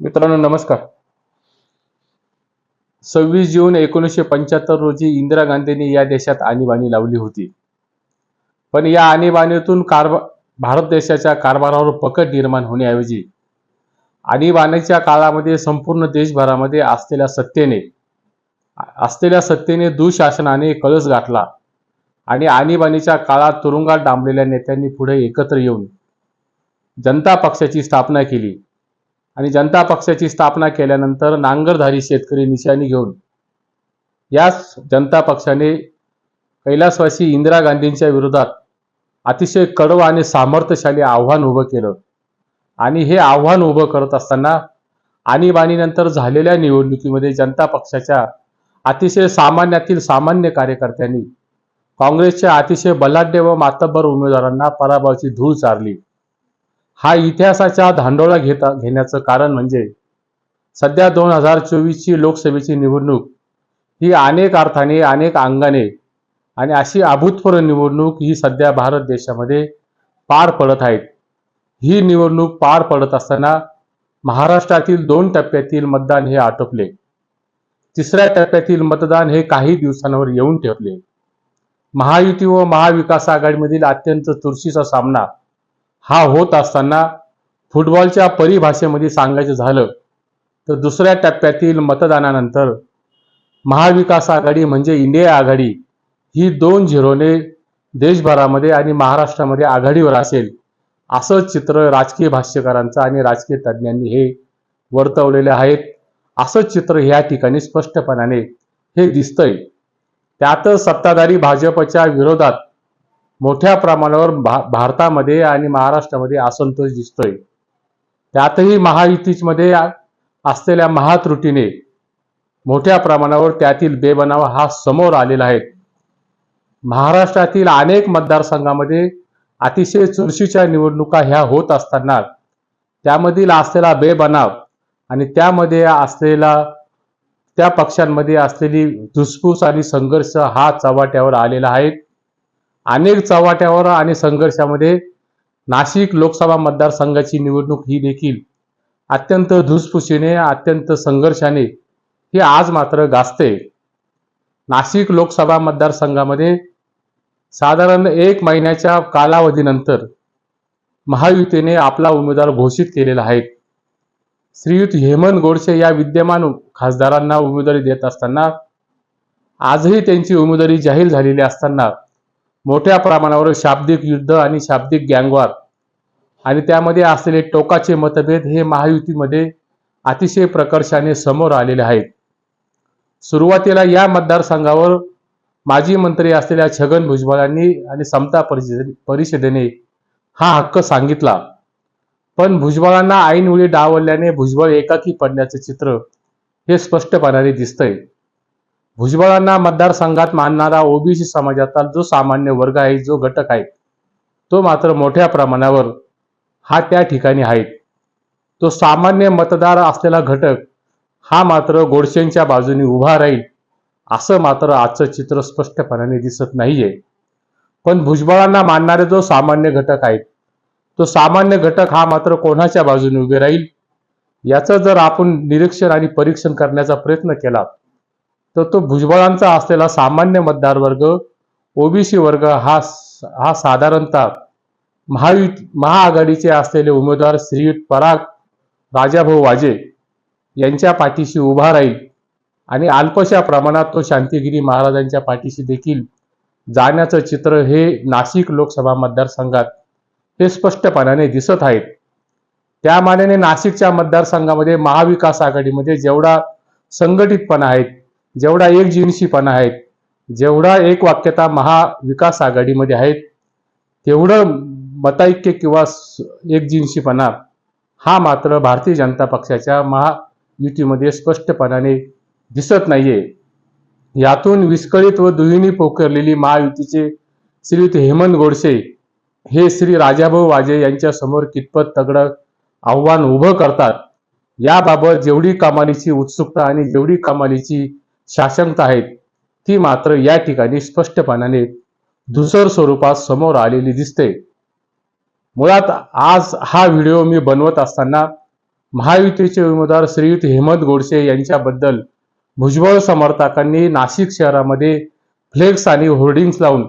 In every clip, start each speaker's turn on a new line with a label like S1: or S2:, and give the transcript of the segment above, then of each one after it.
S1: मित्रांनो नमस्कार. सव्वीस जून एकोणीसशे पंच्याहत्तर रोजी इंदिरा गांधींनी या देशात आणीबाणी लावली होती. पण या आणीबाणीतून कारभा भारत देशाच्या कारभारावर पकड निर्माण होण्याऐवजी आणीबाणीच्या काळामध्ये संपूर्ण देशभरामध्ये असलेल्या सत्तेने असलेल्या सत्तेने दुशासनाने कळस गाठला आणि आणीबाणीच्या काळात तुरुंगात डांबलेल्या नेत्यांनी पुढे एकत्र येऊन जनता पक्षाची स्थापना केली. आणि जनता पक्षाची स्थापना केल्यानंतर नांगरधारी शेतकरी निशाणी घेऊन याच जनता पक्षाने कैलासवासी इंदिरा गांधींच्या विरोधात अतिशय कडवं आणि सामर्थ्यशाली आव्हान उभं केलं. आणि हे आव्हान उभं करत असताना आणीबाणीनंतर झालेल्या निवडणुकीमध्ये जनता पक्षाच्या अतिशय सामान्यातील सामान्य कार्यकर्त्यांनी काँग्रेसच्या अतिशय बलाढ्य व मातब्बर उमेदवारांना पराभवाची धूळ चारली. हा इतिहासाचा धांडोळा घेता घेण्याचं कारण म्हणजे सध्या दोन हजार चोवीसची लोकसभेची निवडणूक ही अनेक अर्थाने अनेक अंगाने आणि अशी अभूतपूर्व निवडणूक ही सध्या भारत देशामध्ये पार पडत आहेत. ही निवडणूक पार पडत असताना महाराष्ट्रातील दोन टप्प्यातील मतदान हे आटोपले. तिसऱ्या टप्प्यातील मतदान हे काही दिवसांवर येऊन ठेवले महायुती व महाविकास आघाडीमधील अत्यंत चुरशीचा सामना हा होत असताना फुटबॉलच्या परिभाषेमध्ये सांगायचं झालं तर दुसऱ्या टप्प्यातील मतदानानंतर महाविकास आघाडी म्हणजे इंडिया आघाडी ही दोन झिरोने देशभरामध्ये आणि महाराष्ट्रामध्ये आघाडीवर असेल असं चित्र राजकीय भाष्यकारांचं आणि राजकीय तज्ज्ञांनी हे वर्तवलेले आहेत. असं चित्र ह्या ठिकाणी स्पष्टपणाने हे दिसतंय. त्यातच सत्ताधारी भाजपच्या विरोधात मोठ्या प्रमाणावर भा भारतामध्ये आणि महाराष्ट्रामध्ये असंतोष दिसतोय. त्यातही महायुतीमध्ये असलेल्या महात्रुटीने मोठ्या प्रमाणावर त्यातील बेबनाव हा समोर आलेला आहे. महाराष्ट्रातील अनेक मतदारसंघामध्ये अतिशय चुरशीच्या निवडणुका ह्या होत असताना त्यामधील असलेला बेबनाव आणि त्यामध्ये असलेला त्या पक्षांमध्ये असलेली धुसफूस आणि संघर्ष हा चव्हाट्यावर आलेला आहे. अनेक चव्हाट्यावर आणि संघर्षामध्ये नाशिक लोकसभा मतदारसंघाची निवडणूक ही देखील अत्यंत धुसफुशीने अत्यंत संघर्षाने ही आज मात्र गाजते. नाशिक लोकसभा मतदारसंघामध्ये साधारण एक महिन्याच्या कालावधीनंतर महायुतीने आपला उमेदवार घोषित केलेला आहे. श्रीयुत हेमंत गोडसे या विद्यमान खासदारांना उमेदवारी देत असताना आजही त्यांची उमेदवारी जाहीर झालेली असताना मोठ्या प्रमाणावर शाब्दिक युद्ध आणि शाब्दिक गँगवार. आणि त्यामध्ये असलेले टोकाचे मतभेद हे महायुतीमध्ये अतिशय प्रकर्षाने समोर आलेले आहेत. सुरुवातीला या मतदारसंघावर माजी मंत्री असलेल्या छगन भुजबळांनी आणि समता परिषदे परिषदेने हा हक्क सांगितला. पण भुजबळांना ऐनवेळी डावलल्याने भुजबळ एकाकी पडण्याचे चित्र हे स्पष्टपणाने दिसतंय. भुजबळांना मतदारसंघात मानणारा ओबीसी समाजाचा जो सामान्य वर्ग आहे जो घटक आहे तो मात्र मोठ्या प्रमाणावर हा त्या ठिकाणी आहे. तो सामान्य मतदार असलेला घटक हा मात्र गोडसेंच्या बाजूने उभा राहील असं मात्र आजचं चित्र स्पष्टपणाने दिसत नाहीये. पण भुजबळांना मानणारे जो सामान्य घटक आहेत तो सामान्य घटक हा मात्र कोणाच्या बाजूने उभे राहील? याचं जर आपण निरीक्षण आणि परीक्षण करण्याचा प्रयत्न केला तर तो भुजबळांचा असलेला सामान्य मतदार वर्ग ओबीसी वर्ग हा हा साधारणतः महायुत महाआघाडीचे असलेले उमेदवार श्रीयुत पराग राजाभाऊ वाजे यांच्या पाठीशी उभा राहील आणि अल्पशा प्रमाणात तो शांतिगिरी महाराजांच्या पाठीशी देखील जाण्याचं चित्र हे नाशिक लोकसभा मतदारसंघात हे स्पष्टपणाने दिसत आहेत. त्या मानाने नाशिकच्या मतदारसंघामध्ये महाविकास आघाडीमध्ये जेवढा संघटितपणा आहे जेवढा एक जीवनशीपणा आहे जेवढा एक वाक्यता महाविकास आघाडीमध्ये आहेत तेवढं मताइक्य किंवा एकजिनशीपणा हा मात्र भारतीय जनता पक्षाच्या महायुतीमध्ये स्पष्टपणाने दिसत नाहीये. यातून विस्कळीत व दुहिणी पोखरलेली महायुतीचे श्रीयुत हेमंत गोडसे हे श्री राजाभाऊ वाजे यांच्या समोर कितपत तगडं आव्हान उभं करतात याबाबत जेवढी कमालीची उत्सुकता आणि जेवढी कमालीची शासनता आहेत ती मात्र या ठिकाणी स्पष्टपणाने धुसर स्वरूपात समोर आलेली दिसते. मुळात आज हा व्हिडिओ मी बनवत असताना महायुतीचे उमेदवार श्रीयुत हेमंत गोडसे यांच्याबद्दल भुजबळ समर्थकांनी नाशिक शहरामध्ये फ्लेक्स आणि होर्डिंग्स लावून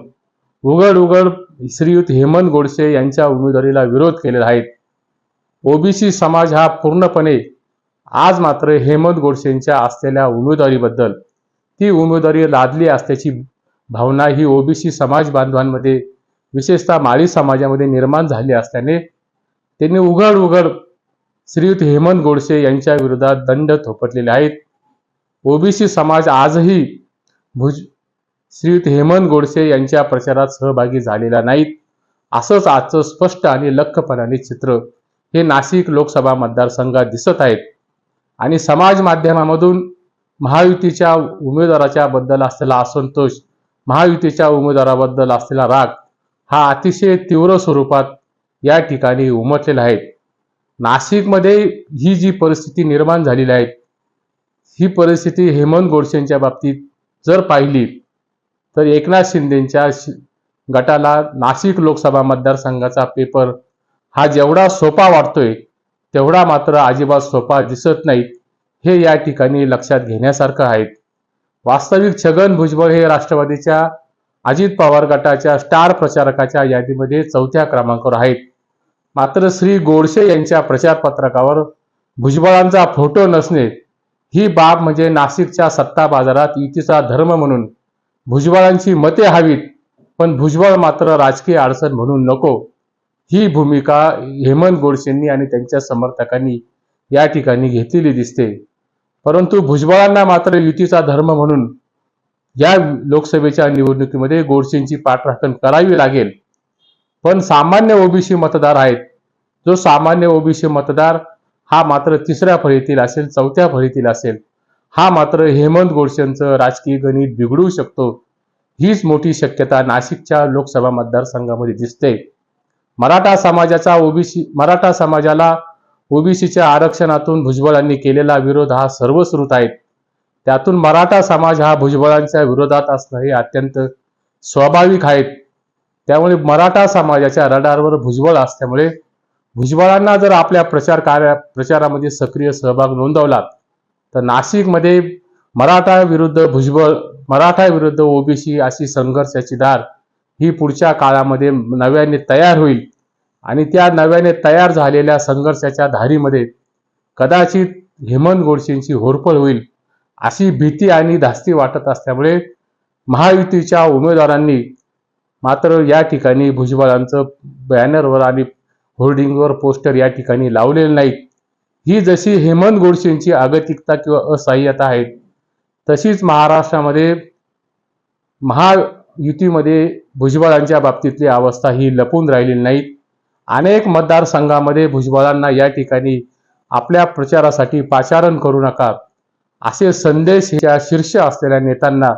S1: उघड उघड श्रीयुत हेमंत गोडसे यांच्या उमेदवारीला विरोध केलेला आहे. ओबीसी समाज हा पूर्णपणे आज मात्र हेमंत गोडसेंच्या असलेल्या उमेदवारीबद्दल ती उमेदवारी लादली असल्याची भावना ही ओबीसी समाज बांधवांमध्ये विशेषतः माळी समाजामध्ये निर्माण झाली असल्याने त्यांनी उघड उघड श्रीयुत हेमंत गोडसे यांच्या विरोधात दंड थोपटलेले आहेत. ओबीसी समाज आजही भुज श्रीयुत हेमंत गोडसे यांच्या प्रचारात सहभागी झालेला नाहीत. असंच आजचं स्पष्ट आणि लख्खपणाने चित्र हे नाशिक लोकसभा मतदारसंघात दिसत आहेत. आणि समाज माध्यमामधून महायुतीच्या उमेदवाराच्या बद्दल असलेला असंतोष महायुतीच्या उमेदवाराबद्दल असलेला राग हा अतिशय तीव्र स्वरूपात या ठिकाणी उमटलेला आहे. नाशिकमध्ये ही जी परिस्थिती निर्माण झालेली आहे ही परिस्थिती हेमंत गोडसेंच्या बाबतीत जर पाहिली तर एकनाथ शिंदेच्या शि- गटाला नाशिक लोकसभा मतदारसंघाचा पेपर हा जेवढा सोपा वाटतोय तेवढा मात्र अजिबात सोपा दिसत नाही. हे या ठिकाणी लक्षात घेण्यासारखं आहेत वास्तविक छगन भुजबळ हे राष्ट्रवादीच्या अजित पवार गटाच्या स्टार प्रचारकाच्या यादीमध्ये चौथ्या क्रमांकावर आहेत. मात्र श्री गोडसे यांच्या प्रचारपत्रकावर भुजबळांचा फोटो नसणे ही बाब म्हणजे नाशिकच्या सत्ता बाजारात युतीचा धर्म म्हणून भुजबळांची मते हवीत पण भुजबळ मात्र राजकीय अडचण म्हणून नको. ही भूमिका हेमंत गोडसेंनी आणि त्यांच्या समर्थकांनी या ठिकाणी घेतलेली दिसते. परंतु भुजबळांना मात्र युतीचा धर्म म्हणून या लोकसभेच्या निवडणुकीमध्ये गोडसेंची पाठराखण करावी लागेल. पण सामान्य ओबीसी मतदार आहेत. जो सामान्य ओबीसी मतदार हा मात्र तिसऱ्या फळीतील असेल चौथ्या फळीतील असेल. हा मात्र हेमंत गोडसेंचं राजकीय गणित बिघडू शकतो. हीच मोठी शक्यता नाशिकच्या लोकसभा मतदारसंघामध्ये दिसते. मराठा समाजाचा ओबीसी मराठा समाजाला ओबीसीच्या आरक्षणातून भुजबळांनी केलेला विरोध हा सर्वश्रुत आहे. त्यातून मराठा समाज हा भुजबळांच्या विरोधात असणं हे अत्यंत स्वाभाविक आहे. त्यामुळे मराठा समाजाच्या रडारवर भुजबळ असल्यामुळे भुजबळांना जर आपल्या प्रचार कार्या प्रचारामध्ये सक्रिय सहभाग नोंदवला तर नाशिकमध्ये मराठा विरुद्ध भुजबळ मराठा विरुद्ध ओबीसी अशी संघर्षाची धार ही पुढच्या काळामध्ये नव्याने तयार होईल. आणि त्या नव्याने तयार झालेल्या संघर्षाच्या धारीमध्ये कदाचित हेमंत गोडसेंची होरपळ होईल अशी भीती आणि धास्ती वाटत असल्यामुळे महायुतीच्या उमेदवारांनी मात्र या ठिकाणी भुजबळांचं बॅनरवर आणि होर्डिंगवर पोस्टर या ठिकाणी लावलेले नाहीत ही जशी हेमंत गोडसेंची अगतिकता किंवा असहाय्यता आहे तशीच महाराष्ट्रामध्ये महायुतीमध्ये भुजबळांच्या बाबतीतली अवस्था ही लपून राहिलेली नाहीत. अनेक मतदारसंघामध्ये भुजबळांना या ठिकाणी आपल्या प्रचारासाठी पाचारण करू नका असे संदेश या शीर्ष असलेल्या नेत्यांना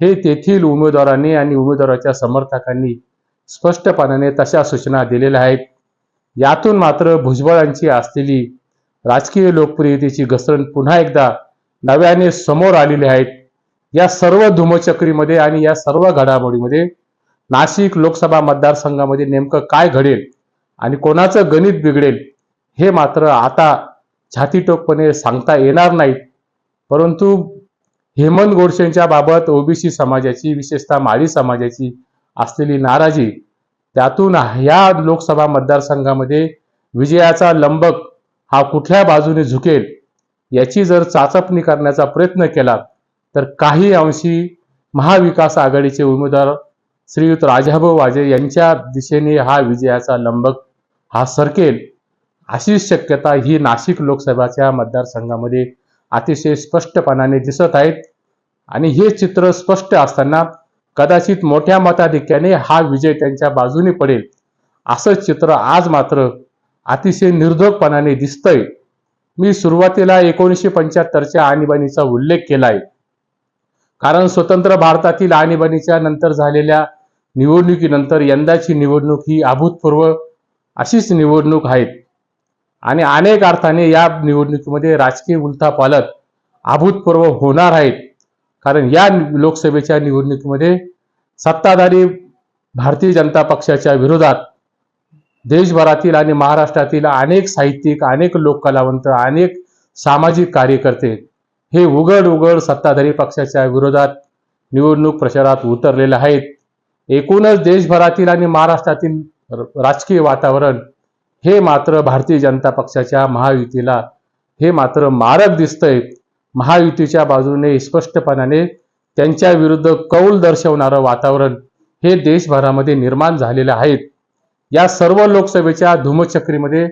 S1: हे तेथील उमेदवारांनी आणि उमेदवाराच्या समर्थकांनी स्पष्टपणाने तशा सूचना दिलेल्या आहेत. यातून मात्र भुजबळांची असलेली राजकीय लोकप्रियतेची घसरण पुन्हा एकदा नव्याने समोर आलेली आहेत या सर्व धुमचक्रीमध्ये आणि या सर्व घडामोडीमध्ये नाशिक लोकसभा मतदारसंघामध्ये नेमकं काय घडेल? आणि कोणाचं गणित बिघडेल हे मात्र आता छातीटोकपणे सांगता येणार नाहीत. परंतु हेमंत गोडसेंच्या बाबत ओबीसी समाजाची विशेषतः माळी समाजाची असलेली नाराजी त्यातून ह्या लोकसभा मतदारसंघामध्ये विजयाचा लंबक हा कुठल्या बाजूने झुकेल याची जर चाचपणी करण्याचा प्रयत्न केला तर काही अंशी महाविकास आघाडीचे उमेदवार श्रीयुत राजाभाऊ वाजे यांच्या दिशेने हा विजयाचा लंबक हा सरकेल अशी शक्यता ही नाशिक लोकसभाच्या मतदारसंघामध्ये अतिशय स्पष्टपणाने दिसत आहेत. आणि हे चित्र स्पष्ट असताना कदाचित मोठ्या मताधिक्याने हा विजय त्यांच्या बाजूने पडेल. असं चित्र आज मात्र अतिशय निर्धोकपणाने दिसतंय. मी सुरुवातीला एकोणीसशे पंच्याहत्तरच्या आणीबाणीचा उल्लेख केलाय. कारण स्वतंत्र भारतातील आणीबाणीच्या नंतर झालेल्या निवडणुकीनंतर यंदाची निवडणूक ही अभूतपूर्व अशीच निवडणूक आहेत. आणि अनेक अर्थाने या निवडणुकीमध्ये राजकीय उलथापालट अभूतपूर्व होणार आहेत. कारण या लोकसभेच्या निवडणुकीमध्ये सत्ताधारी भारतीय जनता पक्षाच्या विरोधात देशभरातील आणि महाराष्ट्रातील अनेक साहित्यिक अनेक लोककलावंत अनेक सामाजिक कार्यकर्ते हे उघड उघड सत्ताधारी पक्षाच्या विरोधात निवडणूक प्रचारात उतरलेले आहेत. एकूणच देशभरातील आणि महाराष्ट्रातील राजकीय वातावरण हे मात्र भारतीय जनता पक्षाच्या महायुतीला हे मात्र मारक दिसतंय. महायुतीच्या बाजूने स्पष्टपणाने त्यांच्या विरुद्ध कौल दर्शवणारं वातावरण हे देशभरामध्ये निर्माण झालेलं आहे. या सर्व लोकसभेच्या धूमचक्रीमध्ये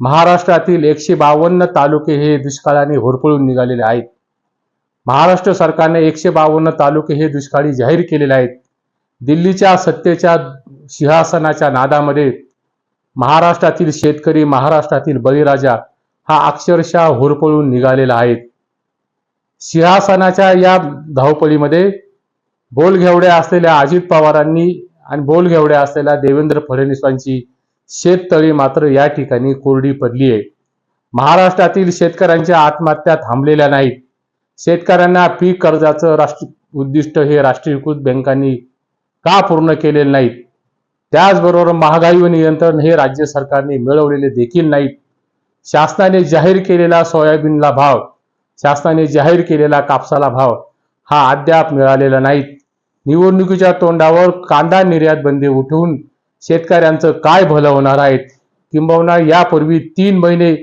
S1: महाराष्ट्रातील एकशे बावन्न तालुके हे दुष्काळाने होरपळून निघालेले आहेत. महाराष्ट्र सरकारने एकशे बावन्न तालुके हे दुष्काळी जाहीर केलेले आहेत. दिल्लीच्या सत्तेच्या सिंहासनाच्या नादामध्ये महाराष्ट्रातील शेतकरी महाराष्ट्रातील बळीराजा हा अक्षरशः होरपळून निघालेला आहे. सिंहासनाच्या या धावपळीमध्ये बोलघेवड्या असलेल्या अजित पवारांनी आणि बोलघेवड्या असलेल्या देवेंद्र फडणवीसांची शेततळी मात्र या ठिकाणी कोरडी पडली आहे. महाराष्ट्रातील शेतकऱ्यांच्या आत्महत्या थांबलेल्या नाहीत. शेतकऱ्यांना पीक कर्जाचं राष्ट्र उद्दिष्ट हे राष्ट्रीयकृत बँकांनी का पूर्ण केलेलं नाहीत? त्याचबरोबर महागाई व नियंत्रण हे राज्य सरकारने मिळवलेले देखील नाहीत. शासनाने जाहीर केलेला सोयाबीनला भाव शासनाने जाहीर केलेला कापसाला भाव हा अद्याप मिळालेला नाहीत. निवडणुकीच्या तोंडावर कांदा निर्यात बंदी उठवून शेतकऱ्यांचं काय भलं होणार आहेत किंबहुना यापूर्वी तीन महिने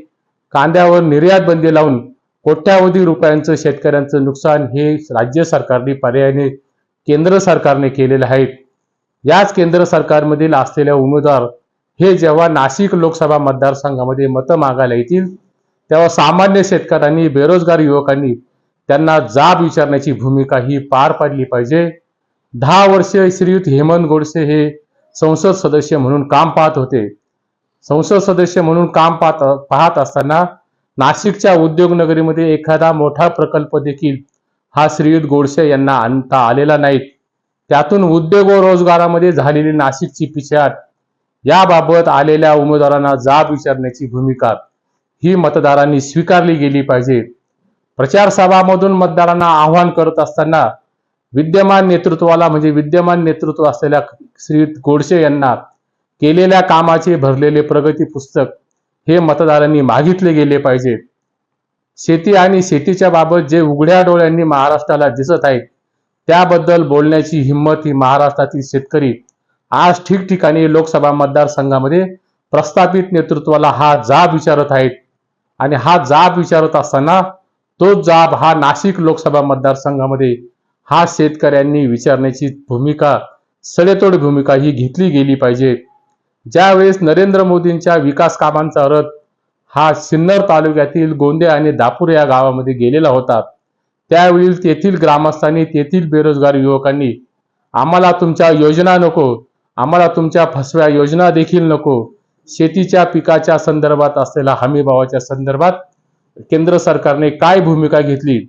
S1: कांद्यावर निर्यात बंदी लावून कोट्यावधी रुपयांचं शेतकऱ्यांचं नुकसान हे राज्य सरकारने पर्यायाने केंद्र सरकारने केलेलं आहे. याच केंद्र सरकारमधील असलेल्या उमेदवार हे जेव्हा नाशिक लोकसभा मतदारसंघामध्ये मतं मागायला येतील तेव्हा सामान्य शेतकऱ्यांनी बेरोजगार युवकांनी त्यांना जाब विचारण्याची भूमिका ही पार पाडली पाहिजे. दहा वर्षे श्रीयुत हेमंत गोडसे हे संसद सदस्य म्हणून काम पाहत होते. संसद सदस्य म्हणून काम पाहत पाहत असताना नाशिकच्या उद्योगनगरीमध्ये एखादा मोठा प्रकल्प देखील हा श्रीयुत गोडसे यांना आणता आलेला नाहीत. त्यातून उद्योग व रोजगारामध्ये झालेली नाशिकची पिछाट याबाबत आलेल्या उमेदवारांना जाब विचारण्याची भूमिका ही मतदारांनी स्वीकारली गेली पाहिजे. प्रचार सभामधून मतदारांना आव्हान करत असताना विद्यमान नेतृत्वाला म्हणजे विद्यमान नेतृत्व असलेल्या श्री गोडसे यांना केलेल्या कामाचे भरलेले प्रगती पुस्तक हे मतदारांनी मागितले गेले पाहिजे. शेती आणि शेतीच्या बाबत जे उघड्या डोळ्यांनी महाराष्ट्राला दिसत आहेत त्याबद्दल बोलण्याची हिंमत ही महाराष्ट्रातील शेतकरी आज ठिकठिकाणी लोकसभा मतदारसंघामध्ये प्रस्थापित नेतृत्वाला हा जाब विचारत आहेत. आणि हा जाब विचारत असताना तो जाब हा नाशिक लोकसभा मतदारसंघामध्ये हा शेतकऱ्यांनी विचारण्याची भूमिका सडेतोड भूमिका ही घेतली गेली पाहिजे. ज्यावेळेस नरेंद्र मोदींच्या विकास कामांचा रथ हा सिन्नर तालुक्यातील गोंदे आणि दापूर या गावामध्ये गेलेला होता त्यावेळी तेथील ग्रामस्थांनी तेथील बेरोजगार युवकांनी आम्हाला तुमच्या योजना नको आम्हाला तुमच्या फसव्या योजना देखील नको शेतीच्या पिकाच्या संदर्भात असलेल्या हमीभावाच्या संदर्भात केंद्र सरकारने काय भूमिका घेतली?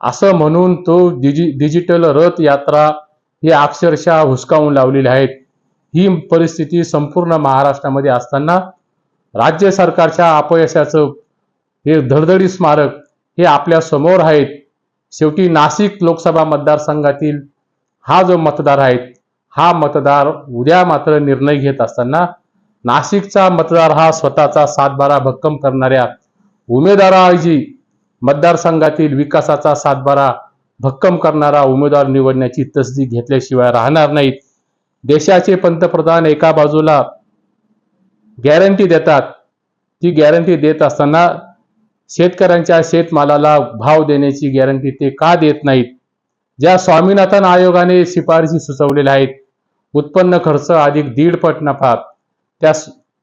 S1: असं म्हणून तो डिजि डिजिटल रथ यात्रा हे अक्षरशः हुसकावून लावलेले आहेत. ही परिस्थिती संपूर्ण महाराष्ट्रामध्ये असताना राज्य सरकारच्या अपयशाचं हे धडधडी स्मारक हे आपल्यासमोर आहेत. शेवटी नाशिक लोकसभा मतदारसंघातील हा जो मतदार आहे हा मतदार उद्या मात्र निर्णय घेत असताना नाशिकचा मतदार हा स्वतःचा सातबारा भक्कम करणाऱ्या उमेदवाराऐवजी मतदारसंघातील विकासाचा सातबारा भक्कम करणारा उमेदवार निवडण्याची तसदी घेतल्याशिवाय राहणार नाहीत. देशाचे पंतप्रधान एका बाजूला गॅरंटी देतात. ती गॅरंटी देत असताना शेतकऱ्यांच्या शेतमालाला भाव देण्याची गॅरंटी ते का देत नाहीत? ज्या स्वामीनाथन आयोगाने शिफारशी सुचवलेल्या आहेत उत्पन्न खर्च अधिक दीडपट नफा. त्या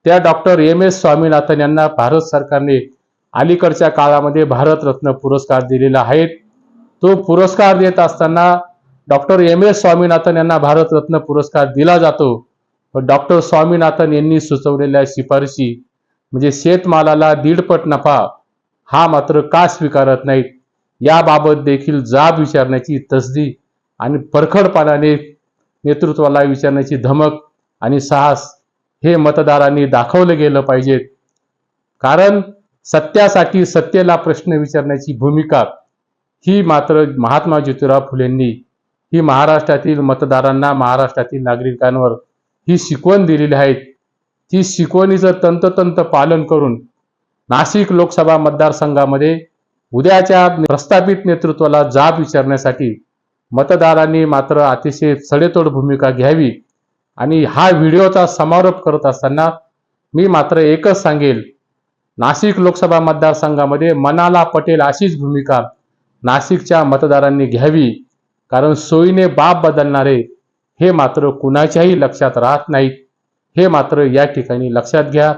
S1: त्या डॉक्टर एम एस स्वामीनाथन यांना भारत सरकारने अलीकडच्या काळामध्ये भारतरत्न पुरस्कार दिलेला आहे. तो पुरस्कार देत असताना डॉक्टर एम एस स्वामीनाथन यांना भारतरत्न पुरस्कार दिला जातो. डॉक्टर स्वामीनाथन यांनी सुचवलेल्या शिफारशी म्हणजे शेतमालाला दीडपट नफा हा मात्र का स्वीकारत नाहीत? याबाबत देखील जाब विचारण्याची तसदी आणि परखडपणाने नेतृत्वाला विचारण्याची धमक आणि साहस हे मतदारांनी दाखवलं गेलं पाहिजेत कारण सत्यासाठी सत्तेला प्रश्न विचारण्याची भूमिका ही मात्र महात्मा ज्योतिराव फुलेंनी ही महाराष्ट्रातील मतदारांना महाराष्ट्रातील नागरिकांवर ही शिकवण दिलेली आहे. ती शिकवणीचं तंततंत पालन करून नाशिक लोकसभा मतदारसंघामध्ये उद्याच्या प्रस्थापित नेतृत्वाला जाब विचारण्यासाठी मतदारांनी मात्र अतिशय सडेतोड भूमिका घ्यावी आणि हा व्हिडिओचा समारोप करत असताना मी मात्र एकच सांगेल. नाशिक लोकसभा मतदारसंघामध्ये मनाला पटेल अशीच भूमिका नाशिकच्या मतदारांनी घ्यावी कारण सोयीने बाप बदलणारे हे मात्र कुणाच्याही लक्षात राहत नाहीत. हे मात्र या ठिकाणी लक्षात घ्या.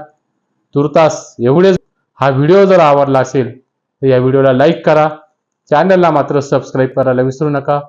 S1: तुर्तास एवढेच हा व्हिडिओ जर आवडला असेल तर या व्हिडिओला लाईक करा. चॅनलला मात्र सबस्क्राईब करायला विसरू नका.